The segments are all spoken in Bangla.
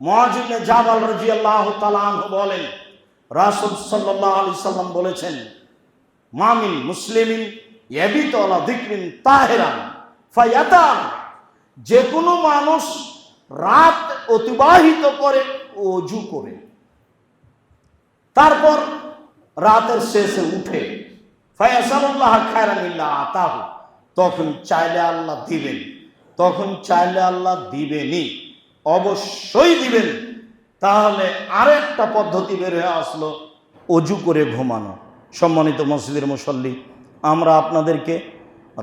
মহাজিবনে জাবাল রাজি আল্লাহ বলেন, রাসুল সাল্লাহ আলি সাল্লাম বলেছেন মামিন মুসলিমিন ইয়াবিত আলা দিকরিন তাহেরান ফায়াতান। যে কোনো মানুষ রাত অতিবাহিত করে, অজু করে। তারপর রাতের শেষে উঠে ফায়াসাল্লাহ খায়রানিল্লাহ আতাহু। তখন চাইলে আল্লাহ দিবেন, তখন চাইলে আল্লাহ দিবেনই। অবশ্যই দিবেন। তাহলে আরেকটা পদ্ধতি বের হয়ে আসলো, অজু করে ঘুমানো। সম্মানিত মসজিদের মুসল্লি, আমরা আপনাদেরকে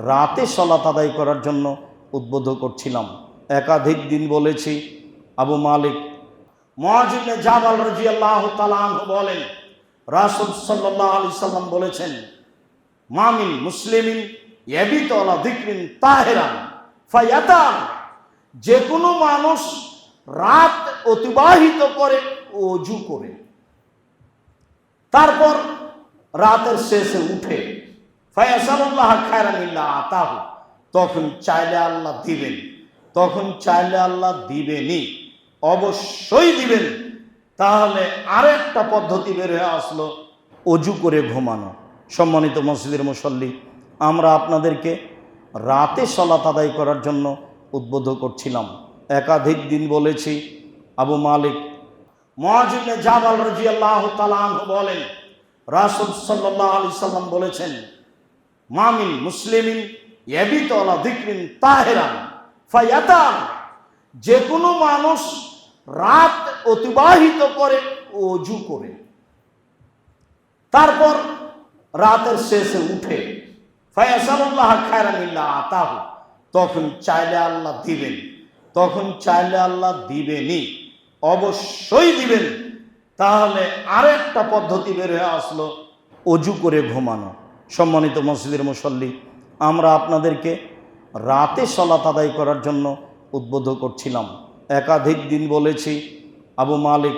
রাতে সলাত আদায় করার জন্য উদ্বুদ্ধ করছিলাম। একাধিক দিন বলেছি, আবু মালিক মহাজিবনে জাবাল রাজি আল্লাহ বলেন, রাসুল সাল্লাহ আলি সাল্লাম বলেছেন মামিন মুসলিমিন ইয়াবিত আলা দিকরিন তাহেরান ফায়াতান যে কোনো মানুষ রাত অতিবাহিত করে অজু করে। তারপর রাতের শেষে উঠে ফায়াসাল্লাহ খায়রানিল্লাহ আতাহু। তখন চাইলে আল্লাহ দিবেন, তখন চাইলে আল্লাহ দিবেনই, অবশ্যই দিবেন। তাহলে আরেকটা পদ্ধতি বের হয়ে আসলো, অজু করে ঘুমানো। সম্মানিত মসজিদের মুসল্লি, আমরা আপনাদেরকে রাতে সলাত আদায় করার জন্য উদ্বুদ্ধ করছিলাম। একাধিক দিন বলেছি, আবু মালিক। মহাজিবনে জাবাল রাজি আল্লাহ বলেন, রাসুল সাল্লাহ আলি সাল্লাম বলেছেন মামিন মুসলিমিন ইয়াবিত আলা দিকরিন তাহেরান ফায়াতান যে কোনো মানুষ রাত অতিবাহিত করে, অজু করে। তারপর রাতের শেষে উঠে ফায়াসাল্লাহ খায়রানিল্লাহ আতাহু। তখন চাইলে আল্লাহ দিবেন। তখন চাইলে আল্লাহ দিবেনি অবশ্যই দিবেন। তাহলে আরেকটা পদ্ধতি বের হয়ে আসলো, অজু করে ঘুমানো। সম্মানিত মসজিদের মুসল্লি, আমরা আপনাদেরকে রাতে সলাত আদায় করার জন্য উদ্বুদ্ধ করছিলাম। একাধিক দিন বলেছি, আবু মালিক